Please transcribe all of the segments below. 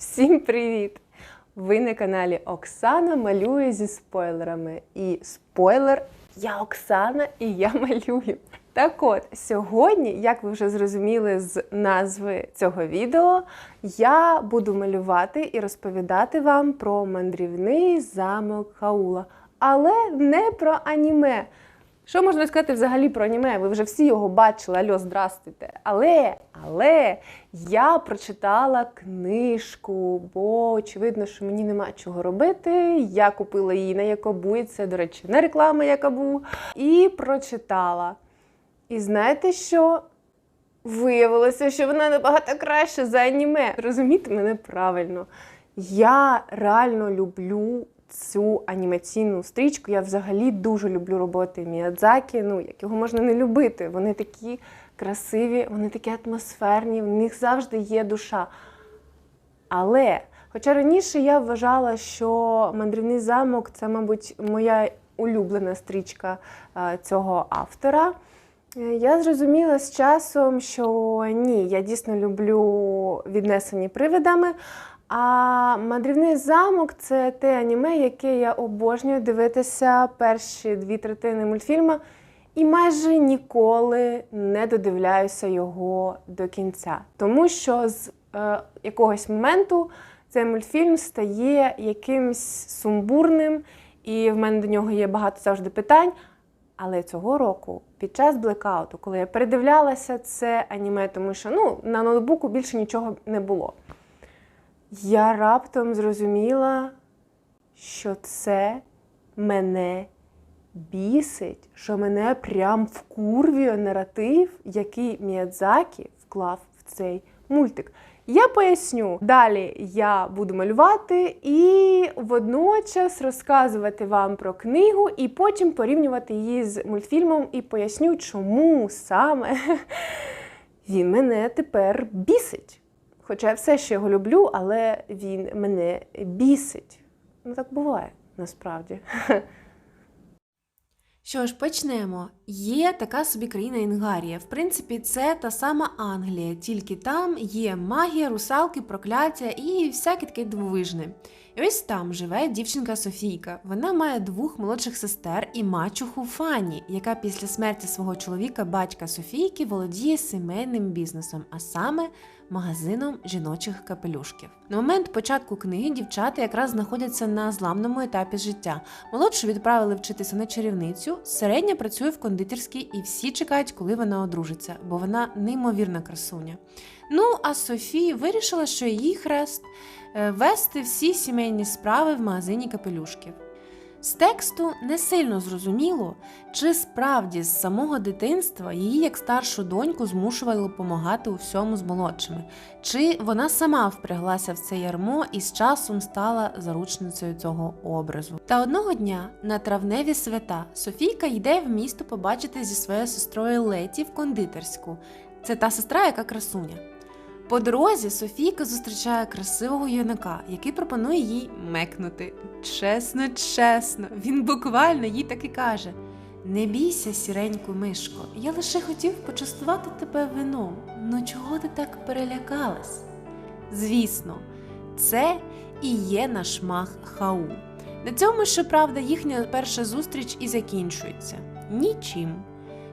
Всім привіт! Ви на каналі Оксана малює зі спойлерами. І спойлер, я Оксана і я малюю. Так от, сьогодні, як ви вже зрозуміли з назви цього відео, я буду малювати і розповідати вам про мандрівний замок Хаула. Але не про аніме. Що можна сказати взагалі про аніме? Ви вже всі його бачили, альо, здрастуйте. Але, але я прочитала книжку, бо очевидно, що мені нема чого робити. Я купила її на Якобу, і це, до речі, не реклама Якобу. І прочитала. І знаєте що? Виявилося, що вона набагато краще за аніме. Розумієте мене правильно. Я реально люблю цю анімаційну стрічку. Я взагалі дуже люблю роботи Міядзакі. Ну, як його можна не любити. Вони такі красиві, вони такі атмосферні, в них завжди є душа. Але, хоча раніше я вважала, що мандрівний замок це, мабуть, моя улюблена стрічка е, цього автора. Е, Я зрозуміла з часом, що ні, я дійсно люблю віднесені привидами. А мандрівний замок це те аніме, яке я обожнюю дивитися перші дві третини мультфільму, і майже ніколи не додивляюся його до кінця. Тому що з е, якогось моменту цей мультфільм стає якимсь сумбурним, і в мене до нього є багато завжди питань. Але цього року, під час блекауту, коли я передивлялася це аніме, тому що ну, на ноутбуку більше нічого не було, я раптом зрозуміла, що це мене бісить, що мене прям вкурвює наратив, який Міядзакі вклав в цей мультик. Я поясню. Далі я буду малювати і водночас розказувати вам про книгу, і потім порівнювати її з мультфільмом і поясню, чому саме він мене тепер бісить. Хоча я все ще його люблю, але він мене бісить. Ну так буває насправді. Що ж, почнемо. Є така собі країна Інгарія. В принципі, це та сама Англія, тільки там є магія, русалки, прокляття і всяке таке дивовижне. І ось там живе дівчинка Софійка. Вона має двох молодших сестер і мачуху Фані, яка після смерті свого чоловіка, батька Софійки, володіє сімейним бізнесом, а саме магазином жіночих капелюшків. На момент початку книги дівчата якраз знаходяться на зламному етапі життя. Молодшу відправили вчитися на чарівницю, середня працює в кондитерській, і всі чекають, коли вона одружиться, бо вона неймовірна красуня. Ну а Софія вирішила, що її хрест е, вести всі сімейні справи в магазині капелюшків. З тексту не сильно зрозуміло, чи справді з самого дитинства її як старшу доньку змушували допомагати у всьому з молодшими, чи вона сама впряглася в це ярмо і з часом стала заручницею цього образу. Та одного дня на травневі свята Софійка йде в місто побачити зі своєю сестрою Леті в кондитерську. Це та сестра, яка красуня. По дорозі Софійка зустрічає красивого юнака, який пропонує їй мекнути. Чесно, чесно, він буквально їй так і каже: Не бійся, сіреньку мишко, я лише хотів почастувати тебе вином. Ну чого ти так перелякалась? Звісно, це і є наш мах Хау. На цьому, щоправда, їхня перша зустріч і закінчується нічим.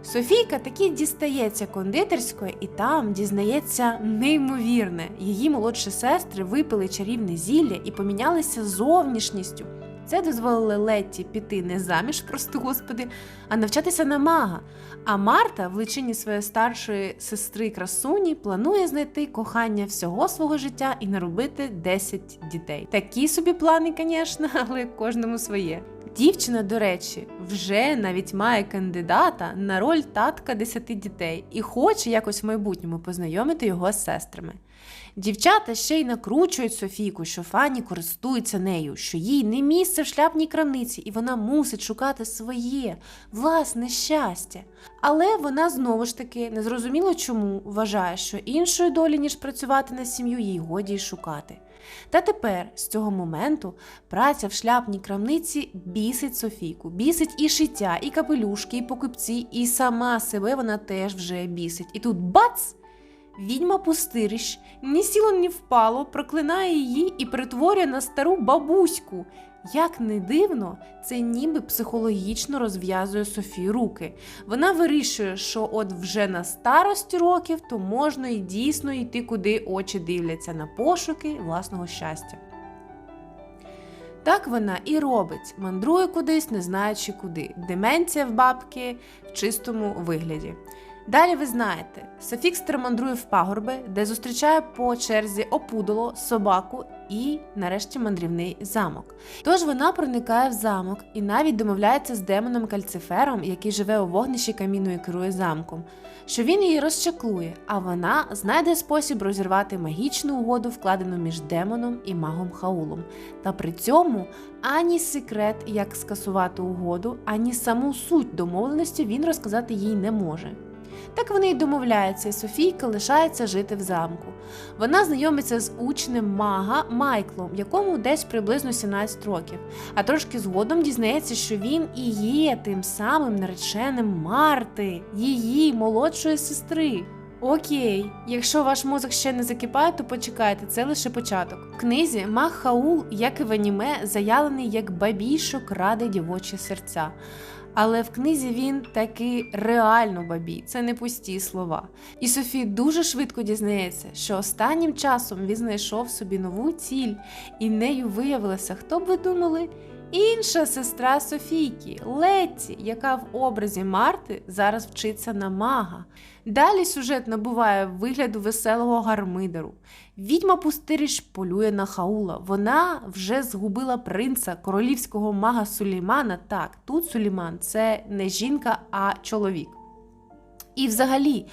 Софійка таки дістається кондитерської і там дізнається неймовірне. Її молодші сестри випили чарівне зілля і помінялися зовнішністю. Це дозволило Летті піти не заміж, просто господи, а навчатися на мага. А Марта, в личині своєї старшої сестри красуні, планує знайти кохання всього свого життя і наробити 10 дітей. Такі собі плани, звісно, але кожному своє. Дівчина, до речі, вже навіть має кандидата на роль татка 10 дітей і хоче якось в майбутньому познайомити його з сестрами. Дівчата ще й накручують Софійку, що Фані користується нею, що їй не місце в шляпній крамниці, і вона мусить шукати своє власне щастя. Але вона знову ж таки незрозуміло чому вважає, що іншої долі, ніж працювати на сім'ю, їй годі й шукати. Та тепер з цього моменту праця в шляпній крамниці бісить Софійку, бісить і шиття, і капелюшки, і покупці, і сама себе вона теж вже бісить. І тут бац! Відьма пустирищ ні сіло, ні впало, проклинає її і перетворює на стару бабуську. Як не дивно, це ніби психологічно розв'язує Софії руки. Вона вирішує, що от вже на старості років то можна і дійсно йти, куди очі дивляться на пошуки власного щастя. Так вона і робить, мандрує кудись, не знаючи куди. Деменція в бабки в чистому вигляді. Далі ви знаєте, Софікстер мандрує в пагорби, де зустрічає по черзі опудоло, собаку і, нарешті, мандрівний замок. Тож вона проникає в замок і навіть домовляється з демоном Кальцифером, який живе у вогнищі каміну і керує замком, що він її розчаклує, а вона знайде спосіб розірвати магічну угоду, вкладену між демоном і магом Хаулом. Та при цьому ані секрет, як скасувати угоду, ані саму суть домовленості він розказати їй не може. Так вони й домовляються, і Софійка лишається жити в замку. Вона знайомиться з учнем мага Майклом, якому десь приблизно 17 років, а трошки згодом дізнається, що він і є тим самим нареченим Марти, її молодшої сестри. Окей, якщо ваш мозок ще не закипає, то почекайте, це лише початок. В книзі Маг Хаул, як і в аніме, заялений як бабій, що краде дівочі серця. Але в книзі він таки реально бабій, це не пусті слова. І Софі дуже швидко дізнається, що останнім часом він знайшов собі нову ціль, і нею виявилася, хто б ви думали? Інша сестра Софійки, Летті, яка в образі Марти зараз вчиться на мага. Далі сюжет набуває вигляду веселого гармидеру. Відьма пустиріж полює на Хаула. Вона вже згубила принца королівського мага Сулеймана. Так, тут Сулейман це не жінка, а чоловік. І взагалі.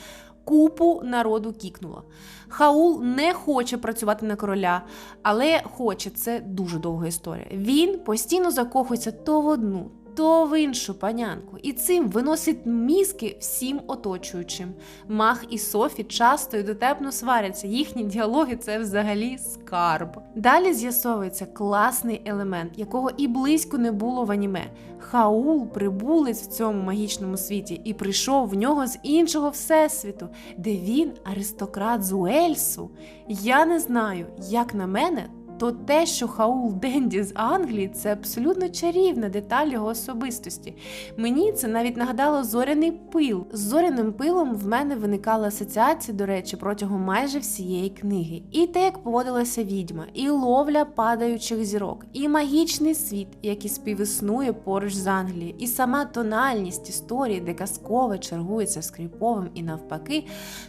Купу народу кікнула. Хаул не хоче працювати на короля, але хоче це дуже довга історія. Він постійно закохується то в одну, то в іншу панянку, і цим виносить мізки всім оточуючим. Мах і Софі часто і дотепно сваряться. Їхні діалоги це взагалі скарб. Далі з'ясовується класний елемент, якого і близько не було в аніме. Хаул прибулець в цьому магічному світі і прийшов в нього з іншого всесвіту, де він аристократ з Уельсу. Я не знаю, як на мене, то те, що Хаул Денді з Англії, це абсолютно чарівна деталь його особистості. Мені це навіть нагадало зоряний пил. З зоряним пилом в мене виникала асоціація, до речі, протягом майже всієї книги. І те, як поводилася відьма, і ловля падаючих зірок, і магічний світ, який співіснує поруч з Англією, і сама тональність історії, де казкове чергується з кріповим і навпаки,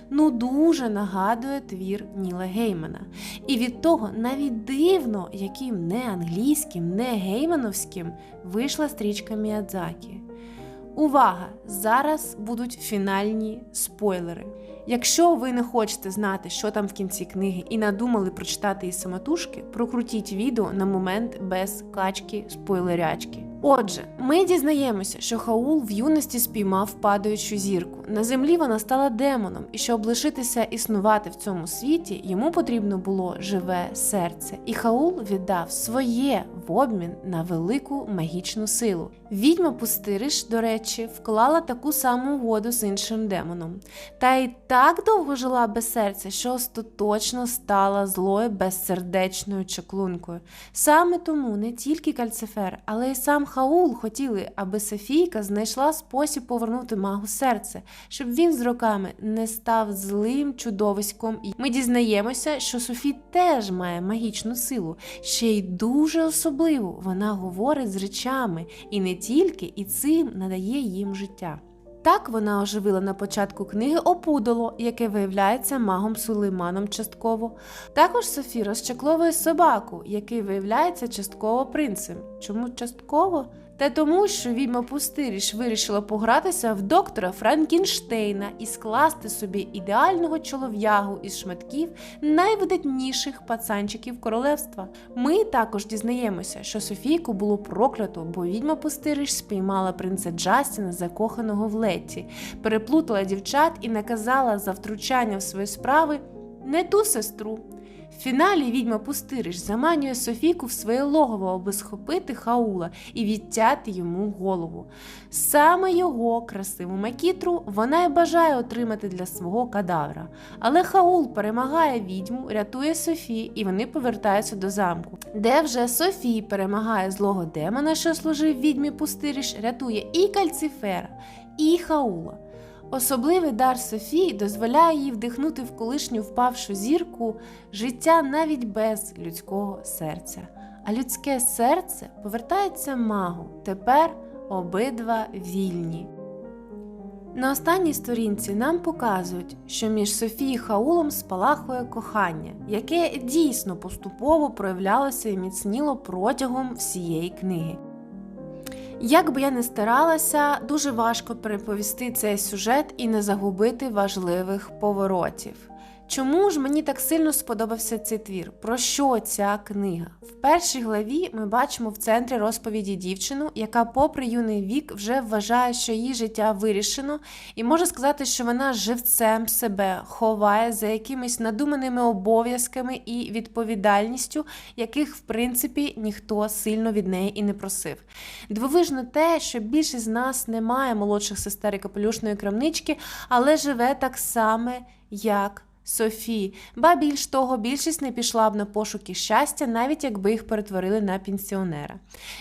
ну дуже нагадує твір Ніла Геймана. І від того навіть дивно, яким не англійським, не геймановським вийшла стрічка Міядзакі. Увага! Зараз будуть фінальні спойлери. Якщо ви не хочете знати, що там в кінці книги, і надумали прочитати її самотужки, прокрутіть відео на момент без качки спойлерячки. Отже, ми дізнаємося, що Хаул в юності спіймав падаючу зірку. На землі вона стала демоном, і щоб лишитися існувати в цьому світі, йому потрібно було живе серце. І Хаул віддав своє в обмін на велику магічну силу. Відьма Пустириш, до речі, вклала таку саму угоду з іншим демоном. Та й так довго жила без серця, що остаточно стала злою безсердечною чаклункою. Саме тому не тільки Кальцифер, але й сам Хаул хотіли, аби Софійка знайшла спосіб повернути магу серце, щоб він з роками не став злим чудовиськом. Ми дізнаємося, що Софі теж має магічну силу, ще й дуже особливу. Вона говорить з речами і не тільки, і цим надає їм життя. Так вона оживила на початку книги опудоло, яке виявляється магом Сулейманом частково. Також Софі розчакловує собаку, який виявляється частково принцем. Чому частково? Та тому, що відьма Пустиріш вирішила погратися в доктора Франкінштейна і скласти собі ідеального чолов'ягу із шматків найвидатніших пацанчиків королевства. Ми також дізнаємося, що Софійку було проклято, бо відьма Пустиріш спіймала принца Джастіна, закоханого в Летті, переплутала дівчат і наказала за втручання в свої справи не ту сестру. В фіналі відьма Пустириш заманює Софійку в своє логово, аби схопити Хаула і відтяти йому голову. Саме його красиву макітру вона й бажає отримати для свого кадавра. Але Хаул перемагає відьму, рятує Софі, і вони повертаються до замку, де вже Софі перемагає злого демона, що служив відьмі Пустириш, рятує і Кальцифера, і Хаула. Особливий дар Софії дозволяє їй вдихнути в колишню впавшу зірку життя навіть без людського серця. А людське серце повертається магу. Тепер обидва вільні. На останній сторінці нам показують, що між Софією Хаулом спалахує кохання, яке дійсно поступово проявлялося і міцніло протягом всієї книги. Як би я не старалася, дуже важко переповісти цей сюжет і не загубити важливих поворотів. Чому ж мені так сильно сподобався цей твір? Про що ця книга? В першій главі ми бачимо в центрі розповіді дівчину, яка, попри юний вік, вже вважає, що її життя вирішено, і може сказати, що вона живцем себе ховає за якимись надуманими обов'язками і відповідальністю, яких в принципі ніхто сильно від неї і не просив. Дивовижно те, що більшість з нас не має молодших сестер і капелюшної крамнички, але живе так само, як Софі. Ба більш того, більшість не пішла б на пошуки щастя, навіть якби їх перетворили на пенсіонера.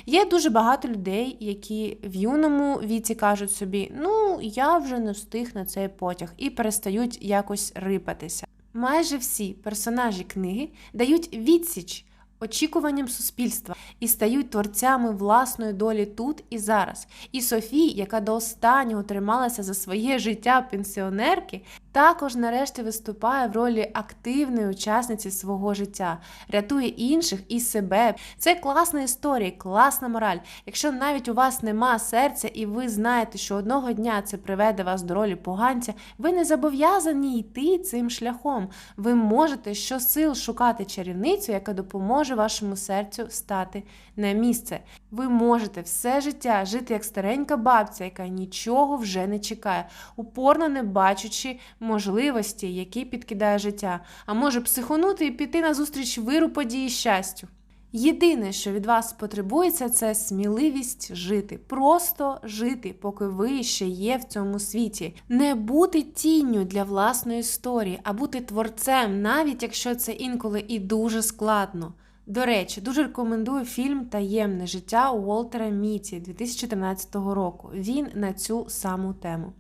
Є дуже багато людей, які в юному віці кажуть собі: ну, я вже не встиг на цей потяг, і перестають якось рипатися. Майже всі персонажі книги дають відсіч очікуванням суспільства і стають творцями власної долі тут і зараз. І Софі, яка до останнього трималася за своє життя пенсіонерки, також нарешті виступає в ролі активної учасниці свого життя, рятує інших і себе. Це класна історія, класна мораль. Якщо навіть у вас нема серця, і ви знаєте, що одного дня це приведе вас до ролі поганця, ви не зобов'язані йти цим шляхом. Ви можете щосил шукати чарівницю, яка допоможе вашому серцю стати на місце. Ви можете все життя жити як старенька бабця, яка нічого вже не чекає, упорно не бачачи можливості, які підкидає життя, а може психонути і піти на зустріч виру події щастю. Єдине, що від вас потребується, це сміливість жити, просто жити, поки ви ще є в цьому світі, не бути тінню для власної історії, а бути творцем, навіть якщо це інколи і дуже складно. До речі, дуже рекомендую фільм Таємне життя Уолтера Міті 2013 року. Він на цю саму тему.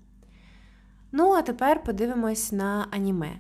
Ну, а тепер подивимось на аніме.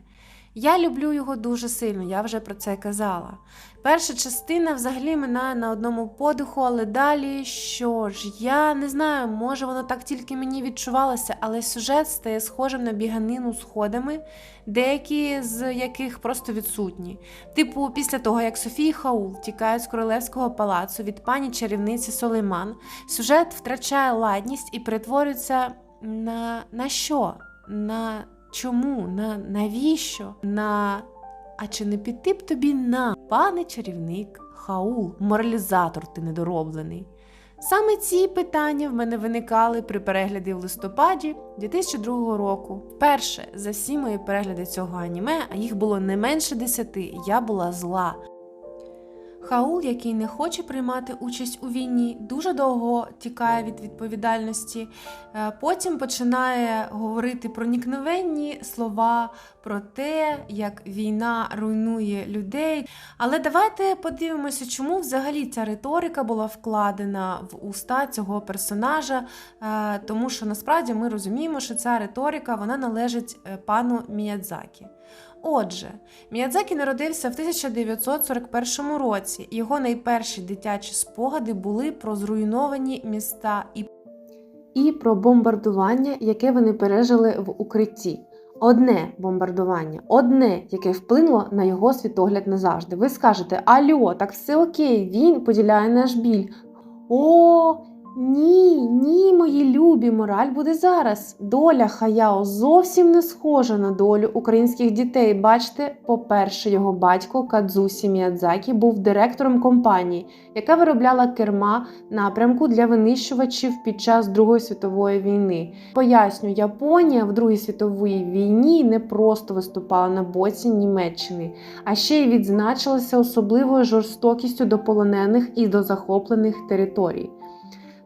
Я люблю його дуже сильно, я вже про це казала. Перша частина взагалі минає на одному подиху, але далі що ж, я не знаю, може воно так тільки мені відчувалося, але сюжет стає схожим на біганину сходами, деякі з яких просто відсутні. Типу, після того, як Софія і Хаул тікають з королевського палацу від пані чарівниці Солейман, сюжет втрачає ладність і перетворюється на, на що? На чому? На навіщо? На а чи не піти б тобі на пане чарівник Хаул, моралізатор ти недороблений? Саме ці питання в мене виникали при перегляді в листопаді 2002 року. Вперше за всі мої перегляди цього аніме, а їх було не менше десяти, я була зла. Хаул, який не хоче приймати участь у війні, дуже довго тікає від відповідальності. Е, Потім починає говорити проникновенні слова про те, як війна руйнує людей. Але давайте подивимося, чому взагалі ця риторика була вкладена в уста цього персонажа. Е, Тому що насправді ми розуміємо, що ця риторика вона належить е, пану Міядзакі. Отже, Міядзакі народився в 1941 році. Його найперші дитячі спогади були про зруйновані міста і, і про бомбардування, яке вони пережили в укритті. Одне бомбардування, одне, яке вплинуло на його світогляд назавжди. Ви скажете: Альо, так все окей, він поділяє наш біль. О, Ні, ні, мої любі, мораль буде зараз. Доля Хаяо зовсім не схожа на долю українських дітей. Бачите, по-перше, його батько Кадзусі Міядзакі був директором компанії, яка виробляла керма напрямку для винищувачів під час Другої світової війни. Поясню, Японія в Другій світовій війні не просто виступала на боці Німеччини, а ще й відзначилася особливою жорстокістю до полонених і до захоплених територій.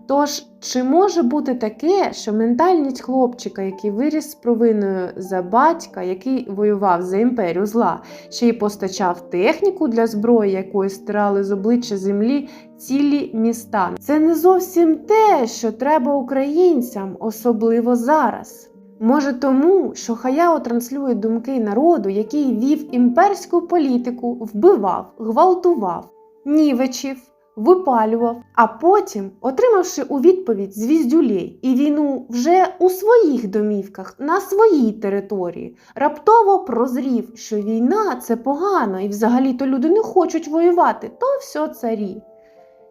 Тож, чи може бути таке, що ментальність хлопчика, який виріс з провиною за батька, який воював за імперію зла, ще й постачав техніку для зброї, якою стирали з обличчя землі цілі міста? Це не зовсім те, що треба українцям, особливо зараз. Може тому, що Хаяо транслює думки народу, який вів імперську політику, вбивав, гвалтував, нівечив, випалював, а потім, отримавши у відповідь звіздюлей і війну вже у своїх домівках на своїй території, раптово прозрів, що війна це погано, і взагалі-то люди не хочуть воювати, то все царі.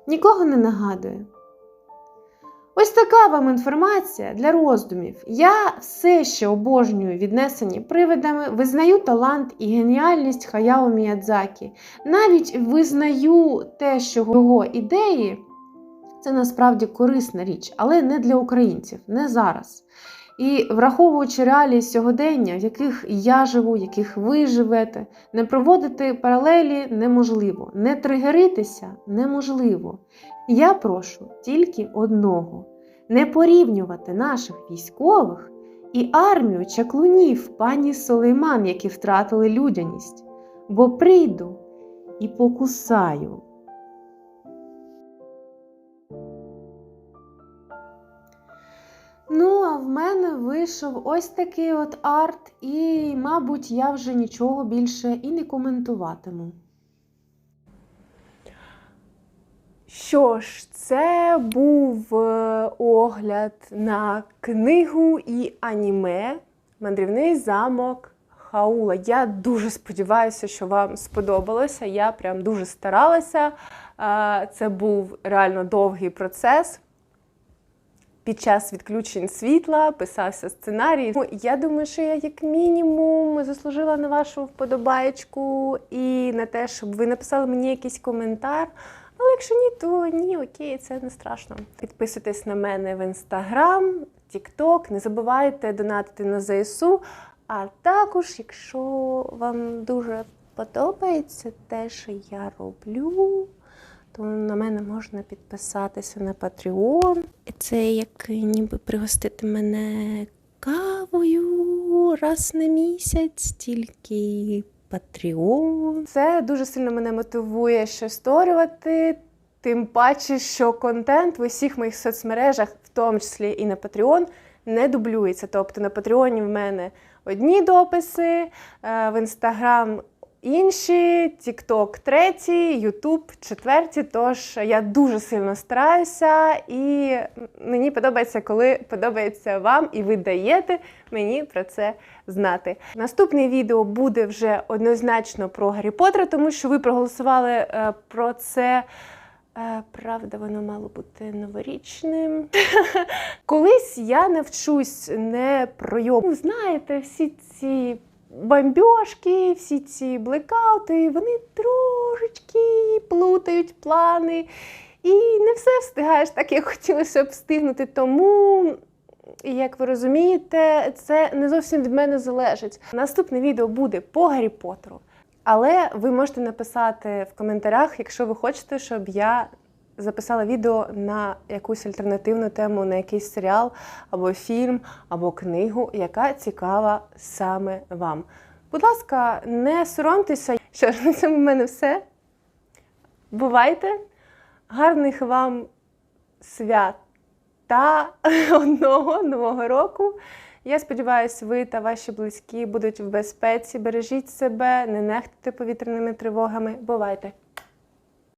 Нікого не нагадує. Ось така вам інформація для роздумів. Я все ще обожнюю віднесені привидами, визнаю талант і геніальність Хаяо Міядзакі. Навіть визнаю те, що його ідеї це насправді корисна річ, але не для українців, не зараз. І враховуючи реалії сьогодення, в яких я живу, в яких ви живете, не проводити паралелі неможливо, не тригеритися неможливо. Я прошу тільки одного: не порівнювати наших військових і армію чаклунів пані Солейман, які втратили людяність, бо прийду і покусаю. Ну, а в мене вийшов ось такий от арт, і, мабуть, я вже нічого більше і не коментуватиму. Що ж, це був е, огляд на книгу і аніме Мандрівний замок Хаула. Я дуже сподіваюся, що вам сподобалося. Я прям дуже старалася. Е, Це був реально довгий процес. Під час відключень світла писався сценарій. Ну, Я думаю, що я як мінімум заслужила на вашу вподобаєчку і на те, щоб ви написали мені якийсь коментар. Але якщо ні, то ні, окей, це не страшно. Підписуйтесь на мене в інстаграм, тікток, не забувайте донатити на ЗСУ. А також, якщо вам дуже подобається те, що я роблю, то на мене можна підписатися на Patreon. Це як ніби пригостити мене кавою раз на місяць, тільки Patreon. Це дуже сильно мене мотивує щось створювати. Тим паче, що контент в усіх моїх соцмережах, в тому числі і на Patreon, не дублюється. Тобто на Патреоні в мене одні дописи, е, в Instagram інші, TikTok третій, YouTube четверті. Тож я дуже сильно стараюся, і мені подобається, коли подобається вам, і ви даєте мені про це знати. Наступне відео буде вже однозначно про Гаррі Поттера, тому що ви проголосували е, про це. Е, Правда, воно мало бути новорічним. Колись я навчусь не про його. Знаєте, всі ці бомбьошки, всі ці блекаути, вони трошечки плутають плани. І не все встигаєш так, як хотілося б встигнути. Тому, як ви розумієте, це не зовсім від мене залежить. Наступне відео буде по Гаррі Поттеру. Але ви можете написати в коментарях, якщо ви хочете, щоб я записала відео на якусь альтернативну тему, на якийсь серіал або фільм, або книгу, яка цікава саме вам. Будь ласка, не соромтеся. Що ж, на цьому в мене все. Бувайте! Гарних вам свят та одного нового року. Я сподіваюся, ви та ваші близькі будуть в безпеці. Бережіть себе, не нехтуйте повітряними тривогами. Бувайте!